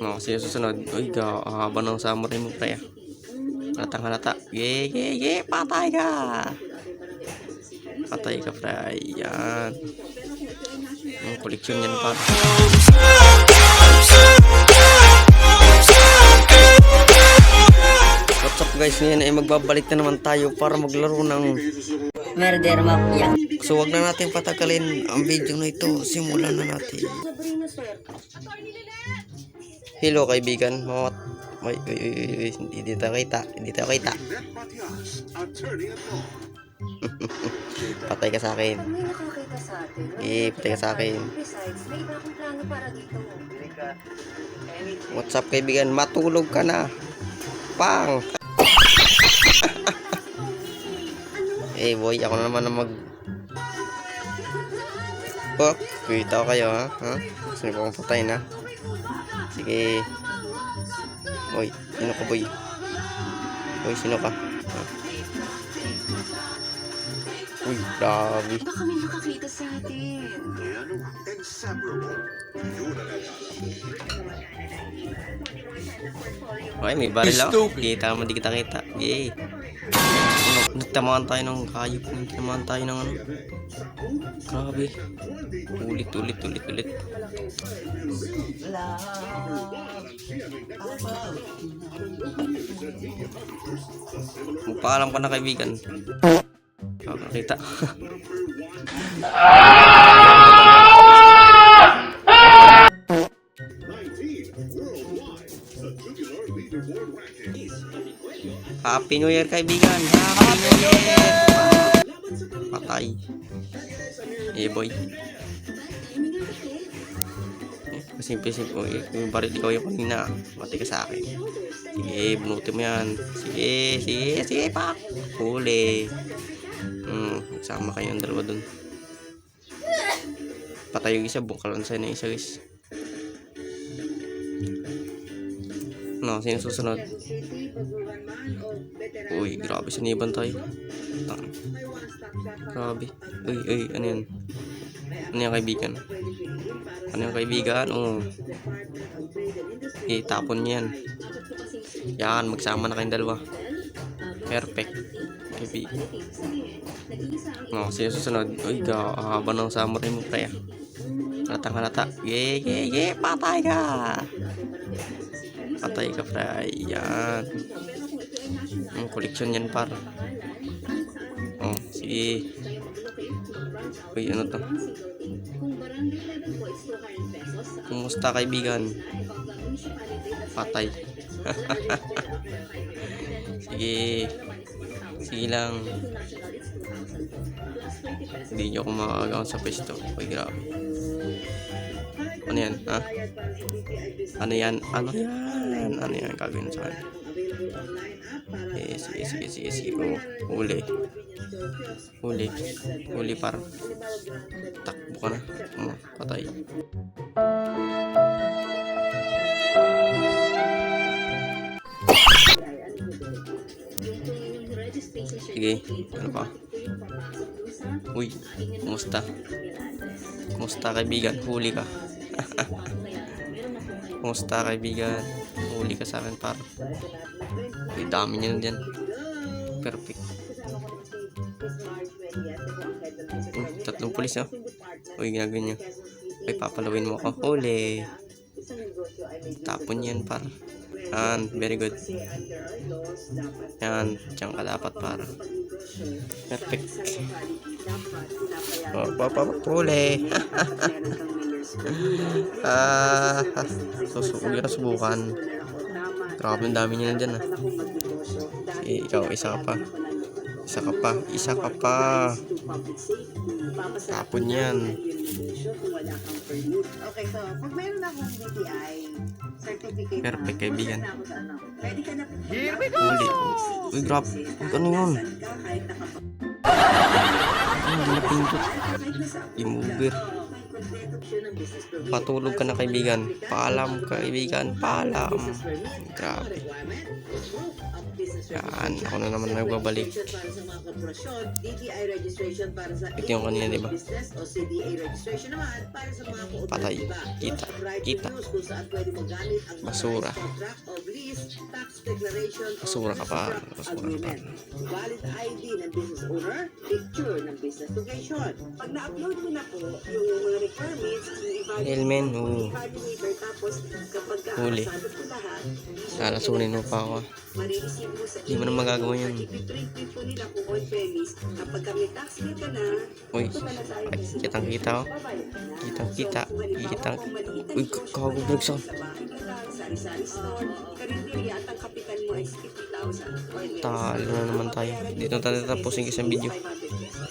No, sino susunod? Uy, haba ng samurai mo pre. ah. Halatang halata. Ge, ge, ge, patay ka! Patay ka pre. Yan. Ang koleksyon yan pa. What's up guys? Ngayon ay magbabalik na naman tayo para maglaro ng Murder map yan. So wag na natin patagalin ang video na ito. Simulan na natin. Hello kaibigan. Mawat. Ay, ay, ay, ay, ay, hindi tayo kita. Hindi tayo kita. Patay ka sa akin. May Eh, patay ka sa akin. may. What's up kaibigan? Matulog ka na. Pang! eh boy, ako na naman ang mag... Oh, kita ko kayo ha? Ha? Po akong patayin ha? Sige. Boy, sino ka boy? Boy, sino ka? Ha? Uy, grabe. Baka may nakakita sa atin. Okay, may baril ako. Kita mo, di kita kita. Yay. Nagtamaan tayo ng kayop. Nagtamaan tayo ng ano. Grabe. Ulit, ulit, ulit, ulit. Magpaalam ka na kaibigan. Nakakita. Happy New Year kaibigan. Happy New Year. Patay. Eh boy. Simple-simple. Eh, yung baril ikaw yung kanina. Mati ka sa akin. Sige, bunutin mo yan. Sige, sige, sige, pak. Huli. Hmm, sama kayo ang dalawa dun. Patay yung isa, bungkalan sa'yo na isa guys. No, sino susunod? Uy, grabe siniban tayo. Tang. Grabe. Uy, uy, ano yan? Ano yung kaibigan? Ano yung kaibigan? Oh. Itapon niyo yan. Yan, magsama na kayong dalawa. Perfect. Kaibigan. No, sino susunod? Uy, haba ng samurai mo ah. Halatang halata. Ge, ge, ge, patay ka! Patay ka pre. Yan. Ang koleksyon yan par. Oh, sige. Uy, ano to? Kumusta kaibigan? Patay. sige. Sige lang. Hindi nyo ako makakagawan sa pwesto. Uy, grabe. Ano yan, ha? Ano yan? Ano yan? Ano yan? Gagawin sa akin. Eh, sige, sige, sige, sige. Oh, huli. Huli. Par. Takbo ka na. Oh, patay. Sige, ano pa? Uy, kumusta? Kumusta kaibigan? Huli ka. Kumusta kaibigan? Huli ka sa akin par. Uy, dami niya na dyan. Perfect. Uy, tatlong pulis oh. Uy, ginagawin niya. Uy, papalawin mo ako. Huli. Tapon yan par. Yan, very good. Yan, diyan ka dapat para. Perfect. Oh, papa, ah, susubukan na subukan. Grabe, ang dami niya na dyan ah. Eh, ikaw, isa ka pa. Isa ka pa. Isa ka pa. Tapon yan. Okay, so pag meron akong DTI hindi na pindot. Remover. Patulog ka na kaibigan. Paalam kaibigan. Paalam. Grabe. Yan, ako na naman nagbabalik. Ito yung kanina, di ba? Patay. Kita. Kita. Basura. Basura ka pa. Basura ka pa. Valid ID ng business owner, picture ng business location. Pag na-upload mo na po yung mga requirements, Helmen, oo. Huli. Lalasunin mo pa ako. Hindi mo na magagawa na, Uy, tayo. ay, kitang-kita, oh. Kitang- kung maliit ang Uy, negosyo kago, mo, bugsak. Sa bahay ka lang, sa sari-sari store, karinderya, at ang kapital mo ay 50,000. Talo na naman tayo. Dito na tayo tapusin kasi ang video. 500 pesos.